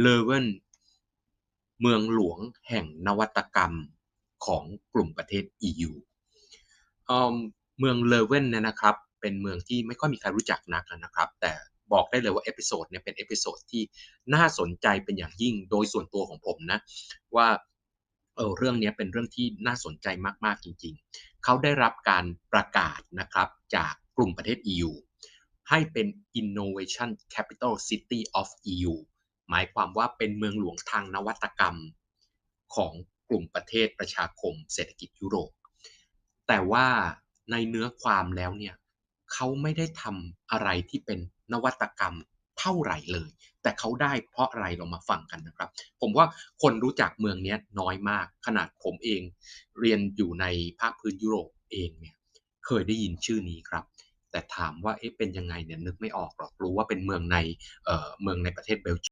เลเวนเมืองหลวงแห่งนวัตกรรมของกลุ่มประเทศ EU เออเมืองเลเวนเนี่ยนะครับ เป็นเมืองที่ไม่ค่อยมีใครรู้จักนักนะครับ แต่บอกได้เลยว่าเอพิโซดเนี่ยเป็นเอพิโซดที่น่าสนใจเป็นอย่างยิ่งโดยส่วนตัวของผมนะ ว่าเออเรื่องนี้เป็นเรื่องที่น่าสนใจมากๆจริง ๆ เขาได้รับการประกาศนะครับจากกลุ่มประเทศ EU ให้เป็น Innovation Capital City of EU หมายความว่าเป็นเมืองหลวงทางนวัตกรรมของกลุ่มประเทศประชาคมเศรษฐกิจยุโรป แต่ว่าในเนื้อความแล้วเนี่ยเขาไม่ได้ทำอะไรที่เป็นนวัตกรรมเท่าไหร่เลย แต่เขาได้เพราะอะไรเรามาฟังกันนะครับ ผมว่าคนรู้จักเมืองนี้น้อยมาก ขนาดผมเอง เรียนอยู่ในภาคพื้นยุโรปเองเนี่ยเคยได้ยินชื่อนี้ครับ แต่ถามว่าเอ๊ะเป็นยังไงเนี่ยนึกไม่ออกหรอกรู้ว่าเป็นเมืองในเอ่อเมืองในประเทศเบลเยียม